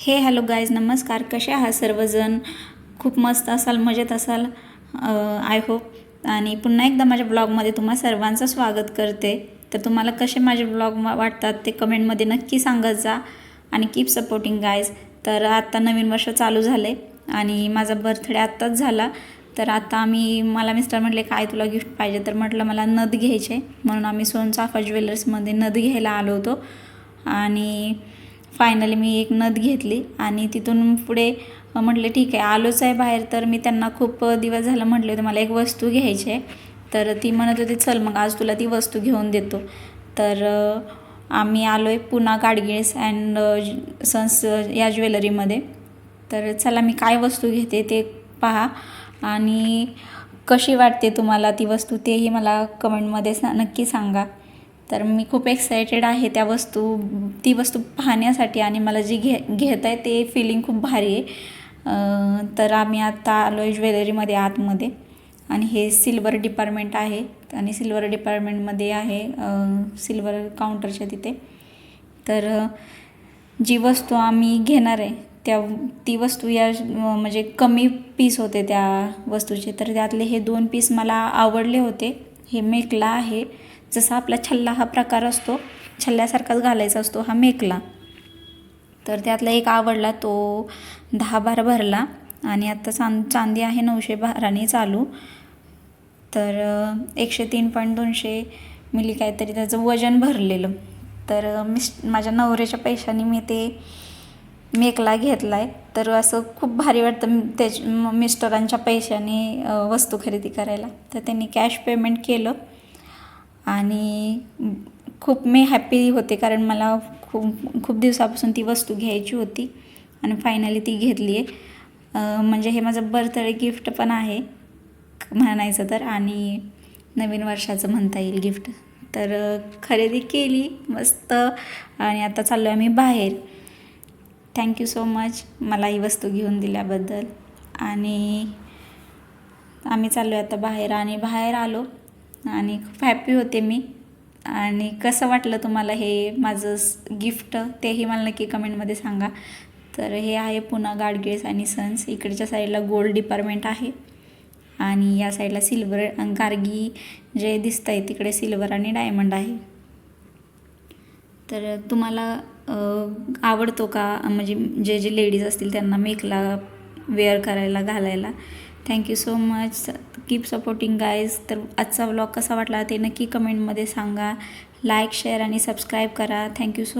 हे hello guys नमस्कार. कसे आहात सर्वजण? खूप मस्त असाल मजेत असाल. आय होप आणि पुन्हा एकदा माझ्या ब्लॉगमध्ये तुम्हा सर्वांचं स्वागत करते. तर तुम्हाला कसे माझे ब्लॉग वाटतात ते कमेंटमध्ये नक्की सांगत जा. आणि कीप सपोर्टिंग गाईज तर आत्ता नवीन वर्ष चालू झाले आणि माझा बर्थडे आत्ताच झाला. तर आता आम्ही मला मिस्टर म्हटले काय तुला गिफ्ट पाहिजे? तर म्हटलं मला नथ घ्यायचे. म्हणून आम्ही सोनचाफा ज्वेलर्समध्ये नथ घ्यायला आलो होतो. आणि फायनली मी एक नथ घेतली आणि तिथून पुढे म्हटले ठीक आहे आलोच आहे बाहेर. तर मी त्यांना खूप दिवस झालं म्हटले होते मला एक वस्तू घ्यायची आहे. तर ती म्हणत होती चल मग आज तुला ती वस्तू घेऊन देतो. तर आम्ही आलो आहे पुन्हा गाडगिळेस अँड सन्स या ज्वेलरीमध्ये. तर चला मी काय वस्तू घेते ते पहा आणि कशी वाटते तुम्हाला ती वस्तू तेही मला कमेंटमध्ये सा नक्की सांगा. तर मी खूप एक्सायटेड आहे त्या वस्तू ती वस्तू पाहण्यासाठी आणि मला जी घे घेत आहे ते फिलिंग खूप भारी आहे. तर आम्ही आत्ता आलो आहे ज्वेलरीमध्ये आतमध्ये आणि हे सिल्वर डिपार्टमेंट आहे आणि सिल्वर डिपार्टमेंटमध्ये आहे सिल्वर काउंटरच्या तिथे. तर जी वस्तू आम्ही घेणार आहे त्या ती वस्तू या म्हणजे कमी पीस होते त्या वस्तूचे. तर त्यातले हे दोन पीस मला आवडले होते. हे मेकला आहे. जसा आपला छल्ला हा प्रकार असतो छल्ल्यासारखाच घालायचा असतो हा मेकला. तर त्यातला एक आवडला तो दहा बार भरला आणि आत्ता चांद चांदी आहे नऊशे बाराने चालू. तर एकशे तीन पॉईंट दोनशे मिली काहीतरी त्याचं वजन भरलेलं. तर मिस माझ्या नवऱ्याच्या पैशाने मी ते मेकला घेतला आहे तर असं खूप भारी वाटतं त्याच मिस्टरांच्या पैशाने वस्तू खरेदी करायला. तर त्यांनी कॅश पेमेंट केलं आणि खूप मी हॅप्पी होते कारण मला खूप खूप दिवसापासून ती वस्तू घ्यायची होती आणि फायनली ती घेतली आहे. म्हणजे हे माझं बर्थडे गिफ्ट पण आहे म्हणायचं तर आणि नवीन वर्षाचं म्हणता येईल गिफ्ट तर खरेदी केली मस्त आणि आता चाललो आहे आम्ही बाहेर. थँक्यू सो मच मला ही वस्तू घेऊन दिल्याबद्दल. आणि आम्ही चाललो आहे आता बाहेर आणि बाहेर आलो आणि खूप हॅप्पी होते मी. आणि कसं वाटलं तुम्हाला हे माझं गिफ्ट तेही मला नक्की कमेंटमध्ये सांगा. तर हे आहे पुन्हा गाडगिळेस आणि सन्स. इकडच्या साईडला गोल्ड डिपार्टमेंट आहे. आणि या साईडला सिल्वर गार्गी जे दिसत आहे तिकडे सिल्वर आणि डायमंड आहे. तर तुम्हाला आवडतो का? म्हणजे जे जे लेडीज असतील त्यांना मेकला वेअर करायला घालायला. Thank you so much keep supporting guys तर आजचा व्लॉग कसा वाटला ते नक्की कमेंटमध्ये सांगा. लाईक शेअर आणि सबस्क्राईब करा. Thank you so